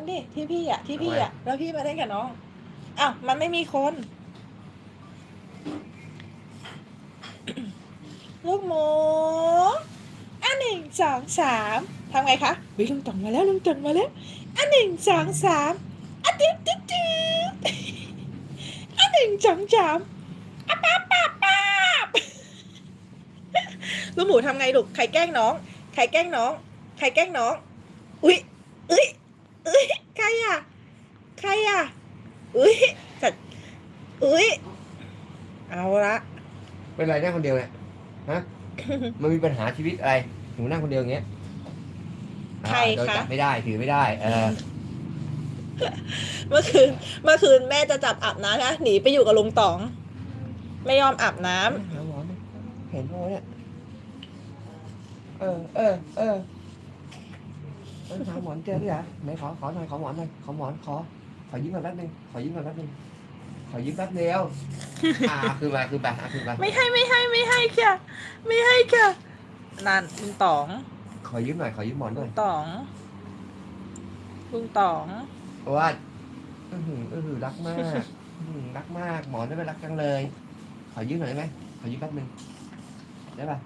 นั้นดิที่พี่อะที่พี่อะแล้วพี่มาเล่นกับน้องอ้าวมันไม่มีคน ลูกหมูอันหนึ่งสองสามทำไงคะวิลุงจ่องมาแล้วลุงจ่องมาแล้วอันหนึ่งสองสามอันติ๊ดติ๊ดติ๊ดอันหนึ่งสองสามอะป๊าบป๊าบป๊าบลูกหมูทำไงลูกใครแกล้งน้องใครแกล้งน้องใครแกล้งน้อง อุ้ยเอ้ย เอ้ยใครอะ ใครอะอุ้ยจัดอุ้ยเอาละเป็นไรนั่งคนเดียวเนี่ยฮะ มันมีปัญหาชีวิตอะไรหนูนั่งคนเดียวอย่างเงี้ยใครอ่าโดนคะ จับไม่ได้ถือไม่ได้ เออเมื่อคืนเมื่อคืนแม่จะจับอาบน้ำนะหนีไปอยู่กับลุงต๋อง ไม่ยอมอาบน้ำ หาหมอไหมเห็นไหมเนี่ยเออเออเออ เออหาหมอนเจอด้วยเหรอไหนขอขอหน่อยขอหมอนหน่อยขอหมอนขอขอยิ้มมาแป๊บนึงขอยิ้มมาแป๊บนึงขอยิ้มแป๊บเดียวอ่าคือมาคือไปอะคือมาไม่ให้ไม่ให้ไม่ให้ค่ะไม่ให้ค่ะนั่นลุงต๋องขอยิ้มหน่อยขอยิ้มหมอนหลุน่อยงต๋องลุงต๋องเพราะว่าอือหืออือหือรักมากอื้อหือรักมากหมอนได้ไหมรักจังเลย ขอยิ้มหน่อยได้ไหมขอยิ้มแป๊บนึงได้ปะ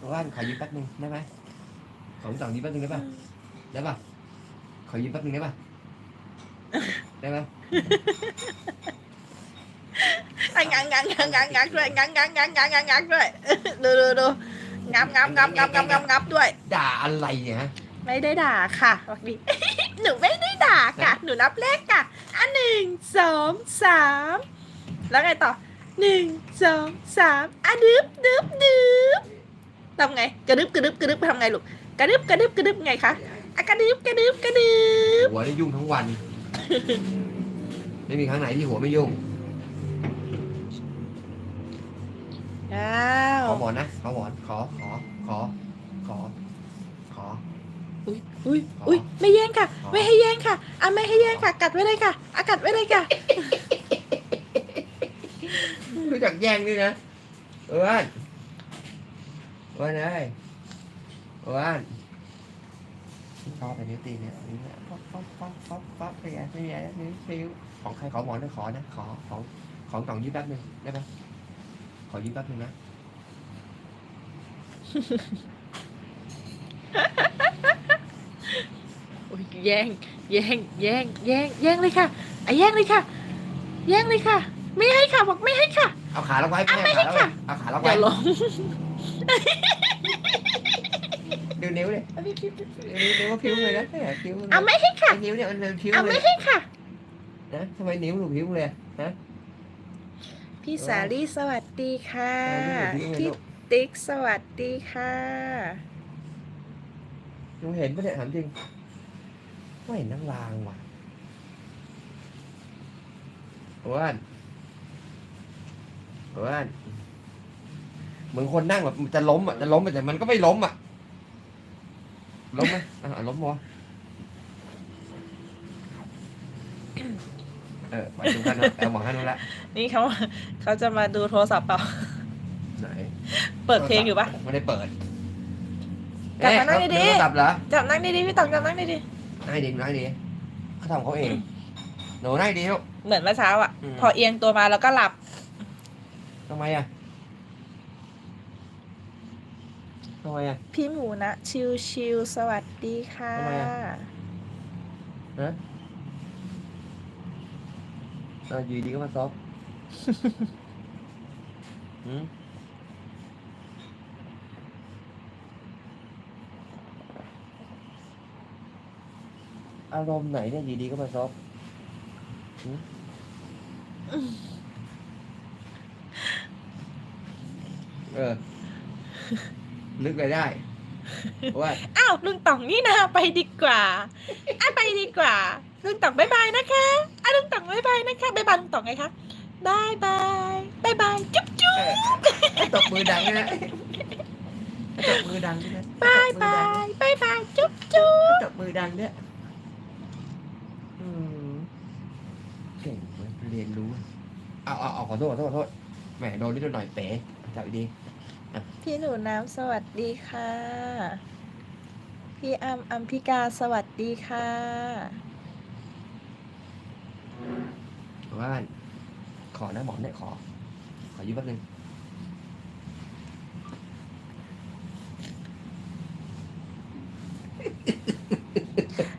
เพราะว่าขอยิ้มแป๊บนึงได้ไหมขอสองยิ้มแป๊บนึงได้ปะได้ปะขอยิ้มแป๊บนึงได้ปะได้ไหมอะงักงักงักงักงักด้วยงักงักงักงักงักงักด้วยดูดูดูงับงับงับงับงับงับงับด้วย ด่าอะไรเนี่ยฮะไม่ได้ด่าค่ะบอกดิหนูไม่ได้ด่าค่ะ หนูนับเลขค่ะอันหนึ่งสองสามแล้วไงต่อหนึ่งสองสามอะดึบดึบดึบ ทำไงกระดึบกระดึบกระดึบทำไงลูกกระดึบกระดึบกระดึบไงคะอะกระดึบกระดึบกระดึบหัวได้ยุ่งทั้งวัน ไม่มีครั้งไหนที่หัวไม่ยุ่งอ้าวขอหมอนนะขอหมอนขอขอขอขอขอ อุ้ยอุ้ยอุ้ยไม่แย่งค่ะ ไม่ให้แย่งค่ะอะไม่ให้แย่งค่ะ กัดไว้เลยค่ะอะกัดไว้เลยค่ะ รู้จักแย่งด้วยนะเอ้วนเอ้ วนเอ้ยเอ้วนชอบไปนิ้วตีเนี่ยนิ้วเนี่ยป๊อปป๊อปป๊อปป๊อปป๊อปไปไงไปไงนิ้วฟิวของใครขอหมอนนะขอนะขอของของกล่องยิ้มแป๊บนึงได้ไหมขอยิ้มแป๊บนึงนะอุ้ยแย่งแย่งแย่งแย่งแย่งเลยค่ะไอะแย่งเลยค่ะ แย่งเลยค่ะ ไม่ให้ค่ะบอกไม่ให้ค่ะ เอาขาล็อกไว้ไม่ให้ค่ะเอาขาล็อกอไว้อย่าลง ดูนิ้วเลยนิ้วนิ้วว่าพิ้วเลยนะแหมพิ้วเลยอะไม่ให้ค่ะไอ้นิ้วเนี่ยมันเป็นพิ้วอะเลไม่ยให้ค่ะ นะทำไมนิ้วหนูพิ้วเลยฮะพี่สาลี่สวัสดีค่ะทำไมนิ้วหนูพิ้วเลยพี่ลูกติ๊กสวัสดีค่ะ หนูเห็นปะเนี่ยถามจริงไม่เห็นนั่งรางว่ะอ้วนอ้วน เหมือนคนนั่งแบบจะล้มอะจะล้มแต่มันก็ไม่ล้มอะล้มไหมอะล้มวะเออไปดูกันนะเอาหมอให้ดูละนี่เขาเขาจะมาดูโทรศัพท์เปล่าไหนเปิดเพลงอยู่ปะไม่ได้เปิดกลับมานั่งเอ๊ะดีๆโทรศัพท์เหรอจับนั่งดีๆพี่ต๋องจับนั่งดีนั่งดีนั่งดีเขาทำเขาเองหนูนั่งดีลูกๆเหมือนเมื่อเช้าอะอืมพอเอียงตัวมาแล้วก็หลับทำไมอะ ทำไมอะ พี่หมูนะชิวชิวๆสวัสดีค่ะทำไมอะอะอยู่ดีก็มาซอฟ หืมอารมณ์ไหนเนี่ยอยู่ดีก็มาซอฟหืมเออ นึกอะไรได้ว่าอ้าวลุงต๋องนี่นะไปดีกว่าอะไปดีกว่า ลุงต๋องบายบายนะคะอะลุงต๋องบายบายนะคะบายบายลุงต๋องไงคะบายบายบายบายจุ๊บจุ๊บให้ตบมือดังด้วยนะให้ตบมือดังด้วยนะบายบายบายบายจุ๊บจุ๊บตบมือดังด้วยอืมเก่งเว้ยเรียนรู้เอาเอาเอาขอโทษขอโทษขอโทษแหมโดนนิดหน่อยเป๋จับดี พี่หนูน้ำสวัสดีค่ะ พี่อัมอัมพิกาสวัสดีค่ะ ว่านขอนะหมอนเนี่ยขอ ขอยืมแป๊บนึง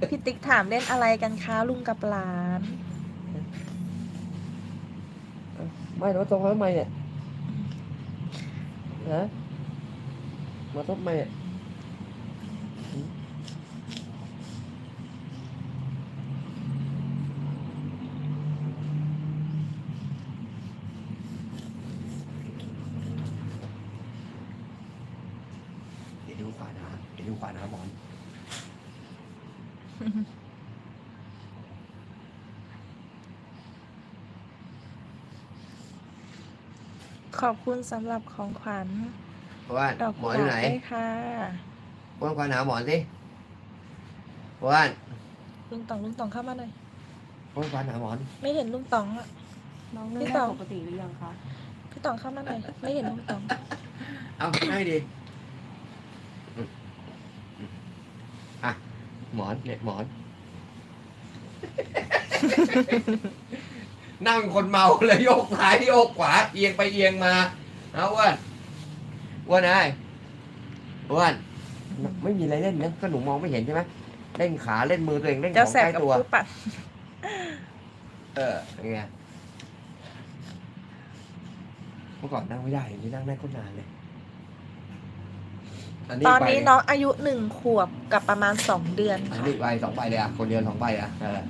พี่ติ๊กถามเล่นอะไรกันคะลุงกับหลาน ไม่แล้วตรงทำไมเนี่ย ฮะมาทำไมเนี่ยหืมเดี๋ยวดูขวานะเดี๋ยวดูขวานะหมอน ขอบคุณสำหรับของขวัญเพราะว่าดอกหมกุอนหอยู่ลาไหนบด้วยค่ะ ว่านขวาหาหมอนสิว่านลุงต๋องลุงต๋องเข้ามาหน่อย ว่านขวาหาหมอน ไม่เห็นลุงต๋องอะน้องเล่นพี่ได้ต่อปกติหรือยังคะ พี่ต๋องเข้ามาหน่อย ไม่เห็นลุงต๋อง เอาให้ดีอืมอืมอะหมอนเนี่ยหมอน นั่งคนเมาเลยโยกซ้ายโยกขวาเอียงไปเอียงมาเอาอ้วนอ้วนไอ้อ้วนไม่มีอะไรเล่นนะก็หนูมองไม่เห็นใช่ไหมเล่นขาเล่นมือตัวเองเล่นขเจ้าองแสใกบล้กับตัวผู้ปัดเออยังไงเมื่อก่อนนั่งไม่ได้อย่างนี้นั่งได้ก็นานเลยตอนไปนี้น้องอายุหนึ่งขวบกับประมาณสองเดือนอันค่ะนี้ใบสองใบเลยอะคนเดียวสองใบอะเออ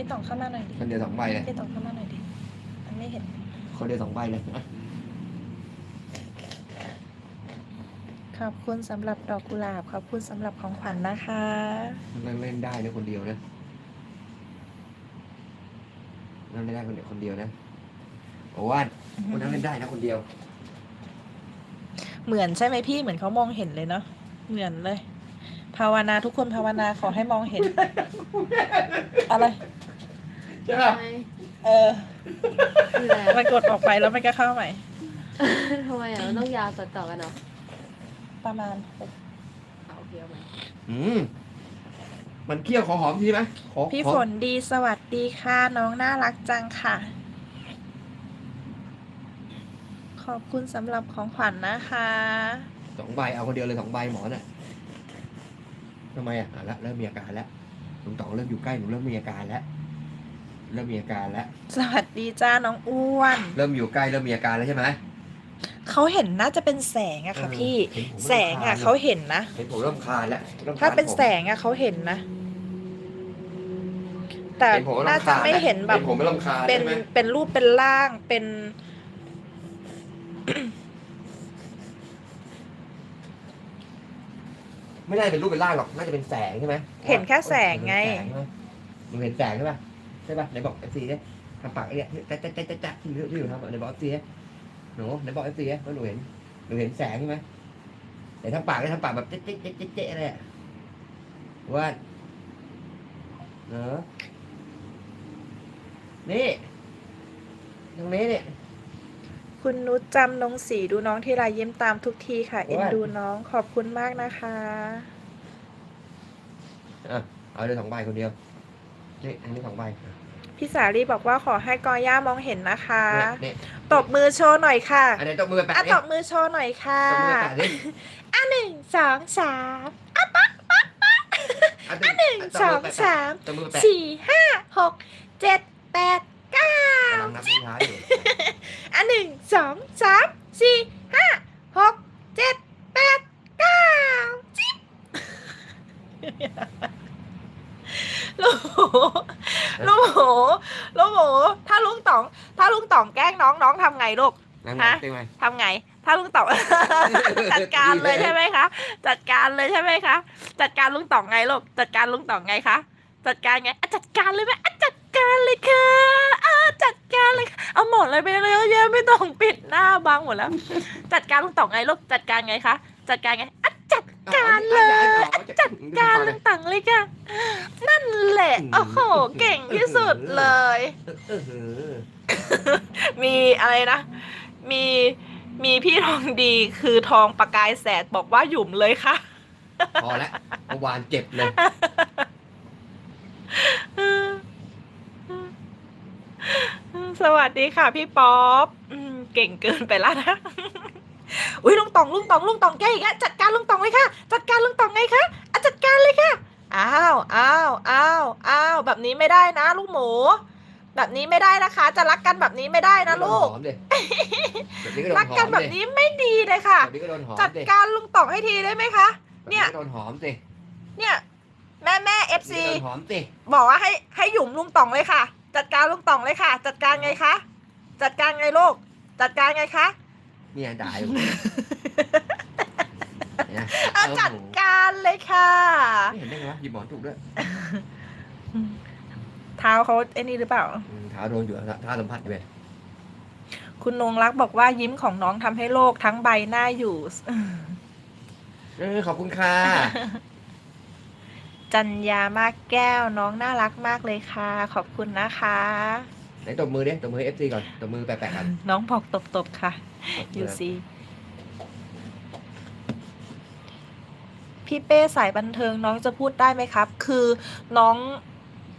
พี่ต๋องเข้ามาหน่อยดิคนเดียวสองใบเลยพี่ต๋องเข้ามาหน่อยดิมันไม่เห็นคนเดียวสองใบเลยขอบคุณสำหรับดอกกุหลาบขอบคุณสำหรับของขวัญนะคะนั่งเล่นได้นะคนเดียวนะนั่งเล่นได้คนเดียวคนเดียวนะโอ้ว่านคนนั่งเล่นได้นะคนเดียว เหมือนใช่ไหมพี่เหมือนเขามองเห็นเลยเนาะเหมือนเลย ภาวนาทุกคนภาวนาขอให้มองเห็น อะไร ใช่ป่ะทำไมเออคืออะไรมันกดออกไปแล้วมันก็เข้าใหม่ ทำไมอะมันต้องยาวต่อๆกันเนาะประมาณเอาโอเคเอาไหมอืมมันเคี้ยวขอหอมทีไหมขอพี่ขอฝนดีสวัสดีค่ะ น้องน่ารักจังค่ะ ขอบคุณสำหรับของขวัญนะคะ สองใบเอาคนเดียวเลยสองใบหมอน่ะทำไมอะอะละเริ่มมีอาการแล้วหนูต๋องเริ่มอยู่ใกล้หนูเริ่มมีอาการแล้ว เริ่มมีอาการแล้ว สวัสดีจ้าน้องอ้วน เริ่มอยู่ใกล้เริ่มมีอาการแล้วใช่ไหม เขาเห็นน่าจะเป็นแสงอะค่ะเออพี่ เห็นผมแสงอะเขาเห็นนะ เห็นผมเริ่มคลานแล้วริ่มถ้าคลเป็นผม แสงอะเขาเห็นนะ แต่เห็นผมเริ่มน่าคจะลานไม่เห็นแบบ เห็นผมเริ่มคลานเป็นใช่ไหม เป็นรูปเป็นร่างเป็น ไม่ได้เป็นรูปเป็นร่างหรอกน่าจะเป็นแสงใช่ไหมเห็นแค่แสงไง เห็นแสใช่ไหมหนูเห็นแสงใช่ป่ะใช่ป่ะไหนบอกเอฟซีเนี่ยทำปากไอ้เนี่ยจ๊ะจ๊ะจ๊ะจ๊ะจ๊ะที่ที่อยู่ทำไหนบอกเอฟซีหนูไหนบอกเอฟซีว่าหนูเห็นหนูเห็นแสงใช่ไหมไหนทำปากได้ทำปากแบบเจ๊ะเจ๊ะเจ๊ะเจ๊ะเจ๊ะอะไรอะว่าเนอะนี่ตรงนี้เนี่ยคุณนุชจำนงสีดูน้องที่ไรยิ้มตามทุกทีค่ะ เอ็นโอ้ยดูน้องขอบคุณมากนะคะเอาเลยสองใบคนเดียวนี่อันนี้สองใบ พี่สาลีบอกว่าขอให้กอย่ามองเห็นนะคะนี่ตบมือโชว์หน่อยค่ะอันนี้ต้องมือแปะอะนี่ตบมือโชว์หน่อยค่ะต้องมือแปะนี่อะหนึ่งสองสามอันหนึ่งสองสามต้องมือแปะสี่ห้าหกเจ็ดแปดเก้ากำลังนับนิ้วเท้าอยู่อะหนึ่งสองสามสี่ห้าหกเจ็ดแปดเก้าจิ๊บ ลูกหมูลูกหมูลูกหมูถ้าลุงต๋อง ถ้าลุงต๋องแกล้งน้องน้องทำไงลูก นั่งฮะ เต็มไหม ทำไง ถ้าลุงต๋อง จัดการเลยใช่ไหมคะ จัดการเลยใช่ไหมคะ จัดการลุงต๋องไงลูก จัดการลุงต๋องไงคะ จัดการไงอะจัดการเลยไหมอะจัดการเลยค่ะอะจัดการเลยค่ะเอาหมดเลยไปเลยเยอะไม่ต้องปิดหน้าบังหมดแล้ว จัดการลุงต๋องไงลูก จัดการไงคะ จัดการไง จัดการเลยอะจัดการลุงต๋องเลยค่ะนั่นแหละ โอ้โห เก่งที่สุดเลยเออเออมีอะไรนะ มีมีพี่ทองดีคือทองประกายแสดบอกว่าหยุ่มเลยค่ะ พอแล้วเมื่อวานเจ็บเลยสวัสดีค่ะพี่ป๊อปอืมเก่งเกินไปแล้วนะ อุ้ยลุงตองลุงตองลุงตองแกอีกแล้วจัดการลุงตองเลยค่ะ จัดการลุงตองไงคะอะจัดการเลยค่ะอ้าวอ้าวอ้าวอ้าวแบบนี้ไม่ได้นะ ลูกหมู แบบนี้ไม่ได้นะคะ จะรักกันแบบนี้ไม่ได้นะลูกหอมดิแบบนี้ก็โดนรักหอกันมแบบดินี้ไม่ดีเลยค่ะ แบบนี้ก็โดนหอมจัดดิการลุงตองให้ทีได้ไหมคะ เนี่ย แบบก็โดนหอมสิเนี่ย แม่แม่เอฟแบบซีนี้ก็โดนหอมสิบอกว่าให้ให้หยุมลุงตองเลยค่ะ จัดการลุงตองเลยค่ะ จัดการไงคะจัดการไงลูกจัดการไงคะ เนี่ยด่าอยู่ เนี่ยเอาจัดการเลยค่ะ ไม่เห็นได้ไงวะหยิบหมอนถูกด้วยเท้าเขาไอ้นี่หรือเปล่า อืมเท้าโดนอยู่เท้าสัมผัสอยู่เลยคุณนงรักบอกว่ายิ้มของน้องทำให้โลกทั้งใบหน้าอยู่ เออขอบคุณค่ะจัญญามากแก้วน้องน่ารักมากเลยค่ะ ขอบคุณนะคะ ไหนตบมือดิตบมือเอฟซีก่อนตบมือแปะๆกันน้องบอกตบๆค่ะยูซีพี่เป้สายบันเทิงน้องจะพูดได้ไหมครับ คือน้อง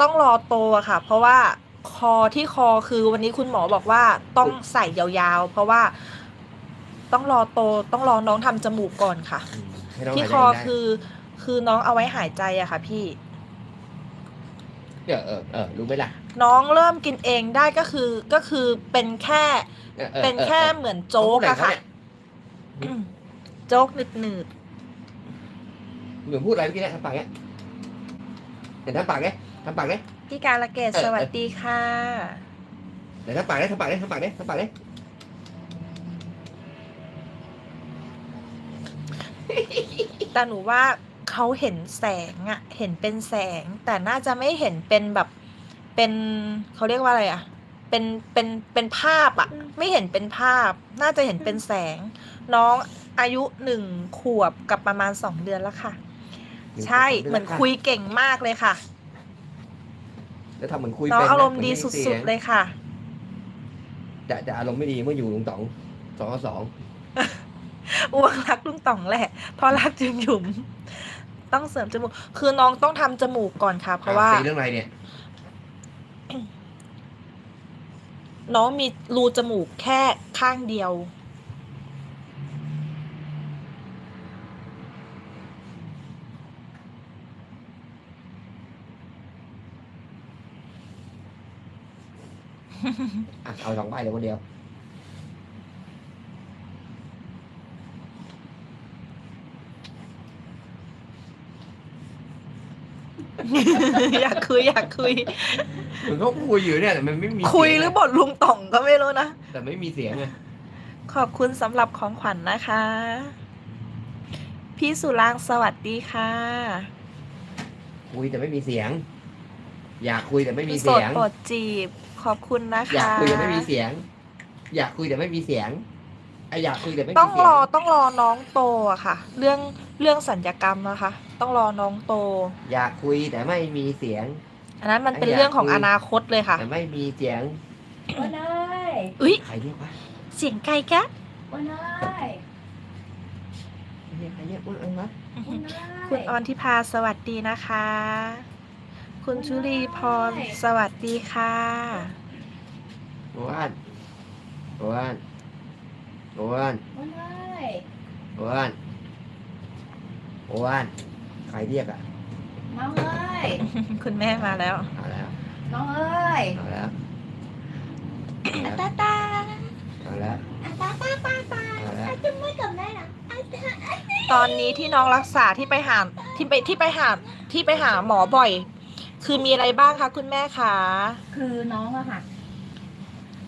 ต้องรอโตอะค่ะ เพราะว่าคอที่คอคือวันนี้คุณหมอบอกว่าต้องใส่ยาวๆ เพราะว่าต้องรอโตต้องรอน้องทำจมูกก่อนค่ะอืมให้น้องที่หายคใจอได้คือคือน้องเอาไว้หายใจอะค่ะ พี่ เออเออเออรู้ไหมล่ะ น้องเริ่มกินเองได้ก็คือก็คือเป็นแค่ออออเป็นแค่ออเหมือนโจ๊กอะค่ะอืมโจ๊กหนืดเหมือนพูดอะไรเมื่อกี้เนี่ยทำปากเนี้ยเห็นทำปากเนี้ยทำปากเนี้ยๆพี่การละเกดเออสวัสดีค่ะเดี๋ยวทำปากเนี้ยทำปากเนี้ยทำปากเนี้ยทำปากเนี้ยแต่หนูว่าเขาเห็นแสงอะเห็นเป็นแสง แต่น่าจะไม่เห็นเป็นแบบ เป็นเขาเรียกว่าอะไรอะเป็นเป็นเป็นภาพอะไม่เห็นเป็นภาพ น่าจะเห็นเป็นแสง น้องอายุหนึ่งขวบกับประมาณสองเดือนแล้วค่ะ ใช่เหมือนคุยเก่งมากเลยค่ะแล้วทำเหมือนคุยน้องเป็นนะอารมณ์ดีเหสุอนดๆเลยค่ะจะจะอารมณ์ไม่ดีเมื่ออยู่ลุงต๋องสองต่อสองอ้วงรักลุงต่องแหละเพราะรักจึงหยุม ต้องเสริมจมูก คือน้องต้องทำจมูกก่อนค่ะ เพราะว่าตีเรื่องอะไรเนี่ย น้องมีรูจมูกแค่ข้างเดียว อะเอาสองใบเลยคนเดียว อยากคุยอยากคุยเหมือนเขาคุยอยู่เนี่ยแต่มันไม่มีคุยเสีงหรือบ่นลุงต่องก็ไม่รู้นะ แต่ไม่มีเสียงไงขอบคุณสำหรับของขวัญนะคะ พี่สุรางค์สวัสดีค่ะคุยแต่ไม่มีเสียง อยากคุยแต่ไม่มีโสเสีดยง โปรดจีบ ขอบคุณนะคะอยากคุยแต่ไม่มีเสียง อยากคุยแต่ไม่มีเสียง ไออยากคุยแต่ไม่มีต้องเสียรงอต้องรอน้องโตอะค่ะ เรื่องเรื่องสัญญกรรมนะคะ ต้องรอน้องโต อยากคุยแต่ไม่มีเสียง อันนั้นมันเป็นอยากเรื่องของคุยอนาคตเลยค่ะ แต่ไม่มีเสียงวันนายอุ้ยใครเรียกวะเสียงไกลแกะวันนายใครเรียกใครเรียกอ้วนเอิงวะวันนาย คุณออนทิพาสวัสดีนะคะ คุณชุลีพรสวัสดีค่ะ อ้วนอ้วน อ้วนวันนายอ้วนอ้วนใครเรียกอะน้องเอ้ยคุณแม่มาแล้ว เอาแล้วน้องเอ้ยเอาแล้วเอาแล้วตาตาเอาแล้วตาตาตาตาเอาแล้วจะไม่กับได้หรอตอนนี้ที่น้องรักษาที่ไปหาที่ไปที่ไปหาที่ไปหาหมอบ่อย คือมีอะไรบ้างคะคุณแม่คะ คือน้องอะค่ะ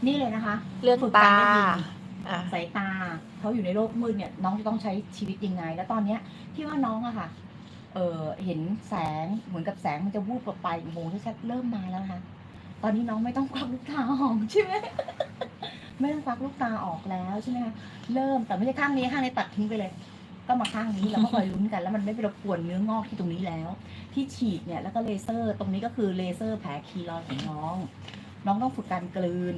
นี่เลยนะคะ เรื่องฝึกตาการได้ยิน อะ สายตาเขาอยู่ในโลกมืดเนี่ย น้องจะต้องใช้ชีวิตยังไง แล้วตอนเนี้ยที่ว่าน้องอะค่ะ เออเห็นแสงเหมือนกับแสงมันจะวูบออกไปอุโมงที่ชัดเริ่มมาแล้วนะคะตอนนี้น้องไม่ต้องควักลูกตาออกใช่ไหม ไม่ต้องควักลูกตาออกแล้วใช่ไหมคะเริ่มแต่ไม่ใช่ข้างนี้ข้างนี้ตัดทิ้งไปเลย ก็มาข้างนี้แล้วก็คอยลุ้นกัน แล้วมันไม่ไปรบกวนเนื้องอกที่ตรงนี้แล้ว ที่ฉีดเนี่ยแล้วก็เลเซอร์ตรงนี้ก็คือเลเซอร์แผลคีรอยของน้อง น้องต้องฝึกการกลืน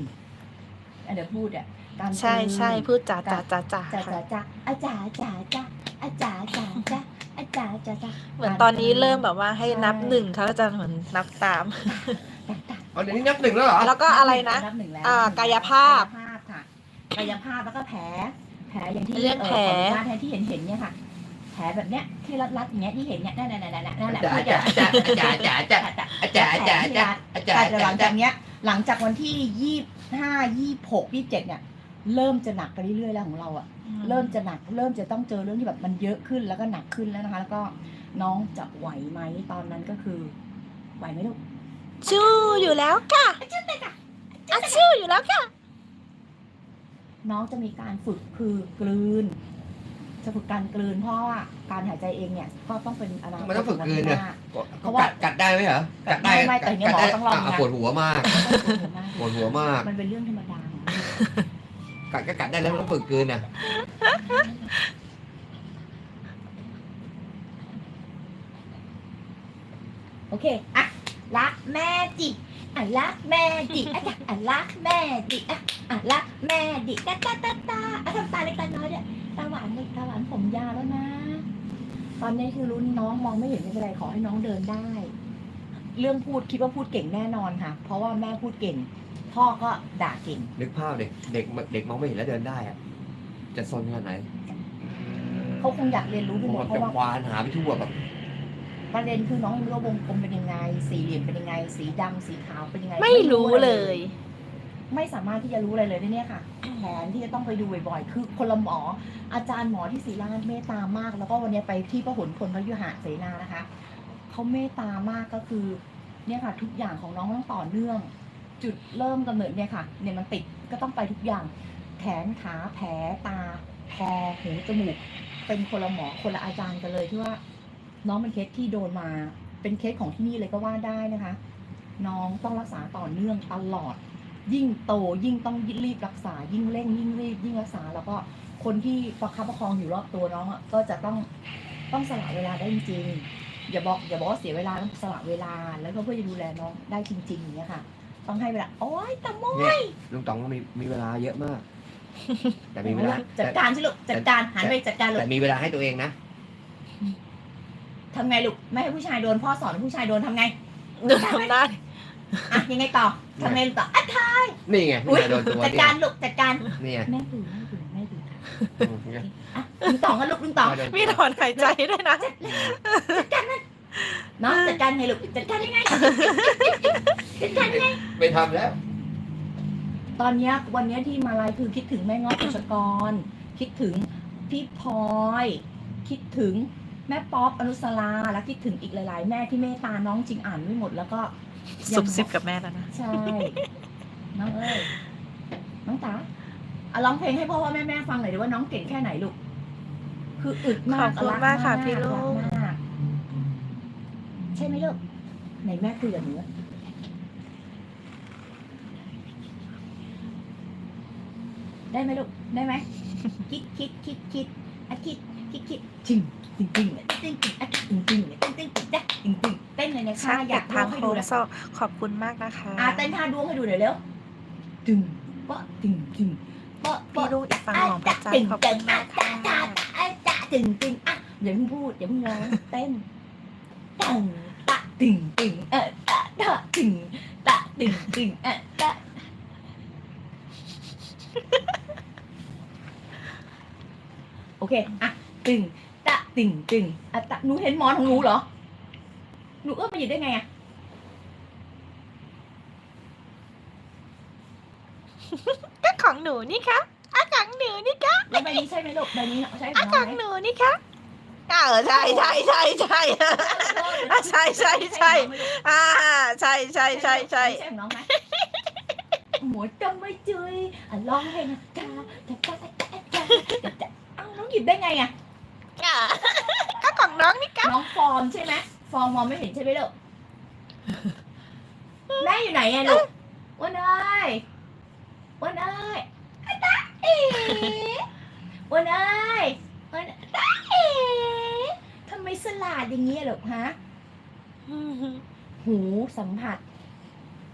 อะเดี๋ยวพูดเนี่ย การใช่ใช่พูดจ่าจ่าจ่าจ่าจ่าจ่าจ่าจ่าจ่าจ่าจ่าจ่าจ่าจ่าจ่าเหมือนตอนนี้เริ่มแบบว่าให้นับหนึ่งเขาจะเหมือนนับตาม อ๋เดี๋ยวนี้นับหนึ่งแล้วเหรอ แล้วก็อะไรนะอ่ากายภาพกายภาพค่ะกายภาพแล้วก็แผล แผลอย่างที่เรื่องแผลแผลที่เห็นเห็นเนี่ยค่ะแผลแบบเนี้ยที่รัดรัดอย่างเงี้ยที่เห็นเนี้ยนั่นนั่นแหนั่นนั่นแหละอาจาราจ่าจาราจ่าจาราจ่าจาราจ่าจาราจ่าจาราจ่าจาจ่าจ่าจ่าจาจ่าจ่าจ่าจ่าจากวันที่ยี่ห้าจ่าหกาจ่าจ็ดเนี่ย เริ่มจะหนักไปเรื่อยๆแล้วของเราอะเริ่มจะหนักเริ่มจะต้องเจอเรื่องที่แบบมันเยอะขึ้นแล้วก็หนักขึ้นแล้วนะคะ แล้วก็น้องจะไหวไหมตอนนั้นก็คือไหวไหมลูกชู้อยู่แล้วค่ะอะชู้อยู่แล้วค่ะ น้องจะมีการฝึกคือกลืน จะฝึกการกลืนเพราะว่าการหายใจเองเนี่ยก็ต้องเป็นอนาคตมันต้องฝึกกลืนเนี่เนี่ยเขากัดกัดได้ไหมเหรอกัดได้ไม่ไม่แต่เนี่ยหมอต้องลองนะปวดหัวมากปวดหัวมาก มันเป็นเรื่องธรรมดาของมัน กัดก็กัดได้แล้วต้องฝึกกลืนน่ะโอเคอะรักแม่จิอะรักแม่จิอะจ้ะอะรักแม่จิอะอะรักแม่จิตาตาตาตาอะทำตาเล็กตาน้อยเนี่ยตาหวานเลยตาหวานผมยาวแล้วนะ ตอนนี้คือรุ่นน้องมองไม่เห็นไม่เป็นไรขอให้น้องเดินได้ เรื่องพูดคิดว่าพูดเก่งแน่นอนค่ะ เพราะว่าแม่พูดเก่ง พ่อก็ด่าเก่ง นึกภาพเด็กเด็กเด็กมองไม่เห็นแล้วเดินได้อะจะซนขนาดไหนเขาคงอยากเรียนรู้ไปหมดมันเพจะราะว่าควานหาไปทั่วแบบประเด็นคือน้องไม่รู้ว่าวงกลมเป็นยังไง สี่เหลี่ยมเป็นยังไง สีดำสีขาวเป็นยังไงไม่รู้เลย ไม่สามารถที่จะรู้อะไรเลยเนี่ยค่ะ แผนที่จะต้องไปดูบ่อยๆ คือคนละหมอ อาจารย์หมอที่ศรีราชเมตตามาก แล้วก็วันนี้ไปที่พระหลพลพยุหะเสนานะคะ เขาเมตตามากก็คือ เนี่ยค่ะ ทุกอย่างของน้องต้องต่อเนื่อง จุดเริ่มกำเนิดเนี่ยค่ะเนี่ยมันติดก็ต้องไปทุกอย่างแขนขาแผลตาคอหูจมูก เป็นคนละหมอคนละอาจารย์กันเลยที่ว่า น้องเป็นเคสที่โดนมา เป็นเคสของที่นี่เลยก็ว่าได้นะคะ น้องต้องรักษาต่อเนื่องตลอด ยิ่งโตยิ่งต้องรีบรักษา ยิ่งเร่ง ยิ่งรีบยิ่งรักษา แล้วก็คนที่ประคับประคองอยู่รอบตัวน้องอะก็จะต้องต้องสละเวลาได้จริงอย่าบอกอย่าบอกว่าเสียเวลาต้องสละเวลา แล้วก็เพื่อจะดูแลน้องได้จริงๆอย่างเงี้ยค่ะ ต้องให้เวลา โอ๊ยตะโมเนี่ยลุงต๋องมีมีเวลาเยอะมาก แต่มีเวลาจัดการสิลูกจัดการหันไปจัดการลูกแต่มีเวลาให้ตัวเองนะทำไงลูกไม่ให้ผู้ชายโดนพ่อสอนให้ผู้ชายโดนทำไงหนูทำได้อะยังไงต่อทำไงลูกต่ออะนี่ไงอุ๊ยไม่โดนตัวจัดเนี่การยลูกจัดการเนี่ยแม่ตื่นแม่ตื่นแม่ตื่นอืมเนี่ยอะลุงต่องกันลูกลุงต่องโดนตัวมีถอนหายใจด้วยนะเนาะจัดการไงลูกจัดการยังไงจัดการยังไงไปทำแล้ว ตอนเนี้ยวันเนี้ยที่มาไลฟ์คือคิดถึงแม่งอกกชกร คิดถึงพี่พลอย คิดถึงแม่ป๊อปอนุสราและคิดถึงอีกหลาย ๆ แม่ที่เมตตาน้องจริงอ่านไม่หมดแล้วก็สุบซิบกับแม่แล้วนะ ใช่ น้องเอ้ย น้องตาเอาร้องเพลงให้พ่อว่าแม่แม่ๆฟังหน่อยดิว่าน้องเก่งแค่ไหนลูก คืออึดมากขอบคุณมากค่ะพี่ลูก รัมาก ใช่ไหมลูกไหนแม่คุยกับหนูได้ไหมลูกได้ไหมคิดคิดคิดคิดอะคิดคิดคิดจริงจริงจริงจริงจริงอะจริงจริงจริงจริงจริงจ้ะจริงจริงเต้นเลยนะคะอยากดทางให้ดูงเลยโซขอบคุณมากนะคะอะเต้นท่าดวงให้ดูหน่อยเร็วดึงเปะดึงดึงเปะพี่ปะลูกอีกฝั่งของพระจันทร์ขอบคุณมากค่ะจ้าจ้าจ้าตึงตึงอะอย่าเพิ่งพูดอย่าเพิ่งร้องเต้นตึง ตะตึงตึงเออตะตะตึงตะตึงตึงเออตะโอเคอะตึงตะตึงตึงอะตะหนูเห็นหมอนของหนูเหรอหนูเอื้อมไปหยิบได้ไงอะก็ของหนูนี่คะอะของหนูนี่คะแล้วใบนี้ใช่ไหมลูกใบนี้ใช่ขอะองขน้อองงไหมหนูนี่คะอะ เออใช่ใช่ใช่ใช่อะใช่ใช่ใช่อ่าใช่ใช่ใช่ใช่ใช่ของน้องไหมหมดจำไม่จุยอะร้องเพลงอะจ้าจ้าจ้าจ้าจ้าจ้าเอ้าน้องหยิบได้ไงอะอะก็ของน้องนี่คะน้องฟอร์มใช่ไหมฟอร์มมองไม่เห็นใช่ไหมลูกแม่อยู่ไหนอะลูกวันเอ้ยวันเอ้ยอะตาเอ๋วันเอ้ยวันตาเอ๋ทำ ไมสลาดอย่างเงี้ยลูกฮะหูสัมผัส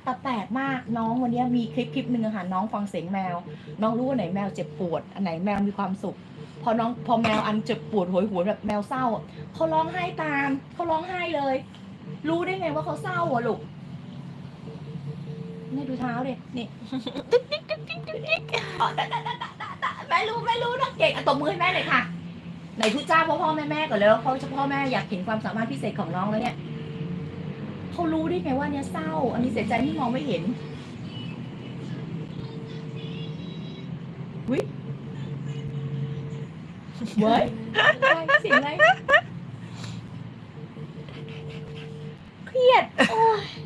แต่แปลกมากน้องวันเนี้ยมีคลิปคลิปหนึ่งอะค่ะน้องฟังเสียงแมว น้องรู้ว่าไหนแมวเจ็บปวด อันไหนแมวมีความสุข พอน้องพอแมวอันเจ็บปวดโหยหวนแบบแมวเศร้าอะเขาร้องไห้ตามเขาร้องไห้เลย รู้ได้ไงว่าเขาเศร้าอะลูกนี่ดูเท้าดินี่อ๋อตะตะตะตะตะตะแม่รู้แม่รู้นะเก่งอะตบมือให้แม่หน่อยค่ะ ไหนทุจ้าพ่อพ่อแม่แม่ก่อนแล้วเพราะพ่อแม่อยากเห็นความสามารถพิเศษของน้องแล้วเนี่ยเขารู้ได้ไงว่าเนี่ยเศร้า อันนี้เสียใจที่มองไม่เห็นวิเว้ยเสียงอะไรเครียดโอ้ย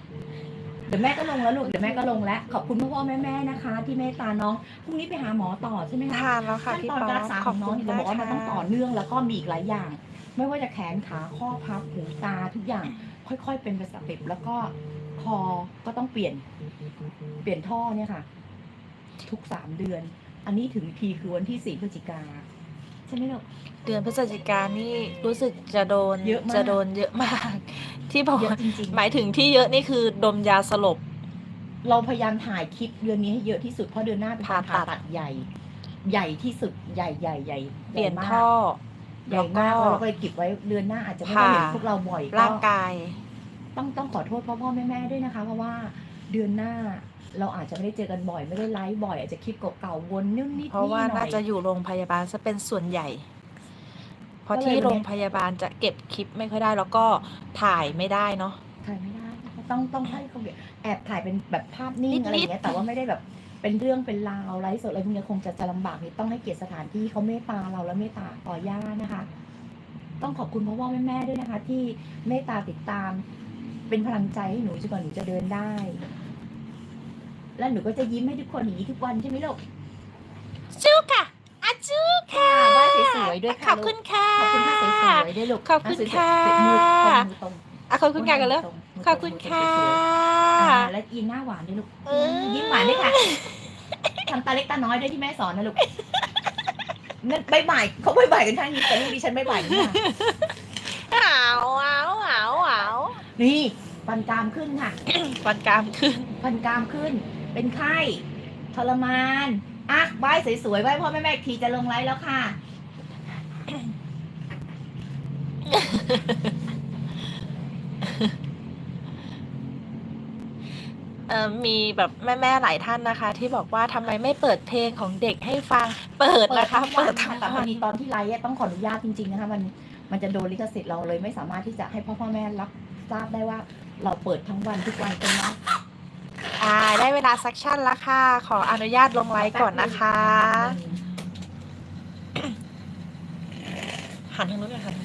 ดี๋ยวแม่ก็ลงแล้วลูกเดี๋ยวแม่ก็ลงแล้วขอบคุณพ่อพ่อแม่แม่นะคะ ที่เมตตาน้องพรุ่งนี้ไปหาหมอต่อใช่ไหมคะทานแล้วค่ะขั้นพี่ตอนป๊อการปรักษาขขออบงน้คุองณเนี่ยจะบอกว่ามันต้องต่อค่ะ เนื่องแล้วก็มีอีกหลายอย่าง ไม่ว่าจะแขนขาข้อพับหูตาทุกอย่าง ค่อยๆ เป็นไปสเต็ปแล้วก็คอก็ต้องเปลี่ยน เปลี่ยนท่อเนี่ยค่ะ ทุกสามเดือน อันนี้ถึงทีคือวันที่สี่พฤศจิกาใช่ไหมลูก เดือนพฤศจิกายนนี่รู้สึกจะโดนเยอะมาก จะโดนเยอะมาก ที่บอกเยอะว่าจริงหมายถึงที่เยอะนี่คือดมยาสลบ ๆ เราพยายามถ่ายคลิปเดือนนี้ให้เยอะที่สุดเพราะเดือนหน้าเป็นการผ่าผ่าตัด ตัดใหญ่ ใหญ่ที่สุดใหญ่ใหญ่ใหญ่เปลี่ยนใหญ่มากท่อ ใหญ่มากแล้วก็เราก็เลยเก็บไว้เดือนหน้าอาจจะไม่ได้เห็นผ่า พวกเราบ่อยร่างก็กาย ต้องต้องขอโทษพ่อพ่อแม่แม่ด้วยนะคะ เพราะว่าเดือนหน้าเราอาจจะไม่ได้เจอกันบ่อยไม่ได้ไลฟ์บ่อยอาจจะคลิปเก่าๆวนนิดนิดเพราะว่าหน่น่าอยจะอยู่โรงพยาบาลซะเป็นส่วนใหญ่ เพราะก็เลยที่วันเนี้ยโรงพยาบาลจะเก็บคลิปไม่ค่อยได้แล้วก็ถ่ายไม่ได้เนาะถ่ายไม่ได้ ต้องต้องให้เขาแอบถ่ายเป็นแบบภาพนิ่งนิดๆอะไรอย่างเงี้ยแต่ว่าไม่ได้แบบเป็นเรื่องเป็นราวไลฟ์สดอะไรพวกเนี้ยคงจะจะลำบากนิดต้องให้เกียรติสถานที่เขาเมตตาเราและเมตตาต่อย่านะคะ ต้องขอบคุณพ่อพ่อแม่แม่ด้วยนะคะ ที่เมตตาติดตาม เป็นพลังใจให้หนูจนกว่าหนูจะเดินได้ และหนูก็จะยิ้มให้ทุกคนอย่างนี้ทุกวันใช่ไหมลูก จูค่ะอาจูค่ะ ค่ะไห ว้สวยๆด้วยขค่ะอบคุณค่ะขอบคุณค่ะสวยๆด้วยลูกขอบคุณค่ะมือตรงมือตรงอะขอบคุณค่ะกันเลยมืตรงมืตรงขอบคุณค่ะมือตรงสวยๆอ่าและอีหน้าหวานด้วยลูกเออยิ้มหวานด้วยค่ะทำตาเล็กตาน้อยด้วยที่แม่สอนนะลูกนั่นใบใบายเขาใบใบายกันท่างนี้แต่ลูกดิฉันใบใบายกันค่ะหาวหาวหาวหาวนี่ฟันกรามขึ้นค่ะฟันกรามขึ้นฟันกรามขึ้น เป็นไข้ทรมานอะไหว้สวยๆไหว้พ่อแม่แม่อีกทีจะลงไลฟ์แล้วค่ะ เอ่อมีแบบแม่ๆหลายท่านนะคะ ที่บอกว่าทำไมไม่เปิดเพลงของเด็กให้ฟัง เปิดนะคะ เปิเปิดดทั้ทั้งงวันค่ะแต่พวัอนดีตอนที่ไลฟ์อะต้องขออนุญาตจริงๆนะคะมันมันจะโดนลิขสิทธิ์เราเลยไม่สามารถที่จะให้พ่อพ่อแม่รับทราบได้ว่าเราเปิดทั้งวันทุกวันเป็นเนาะอ่าได้เวลาซักชั่นแล้วค่ะ ขออนุญาตลงไลฟ์ก่อนนะคะ หันทางนู้นเลยหันทางนู้นเลย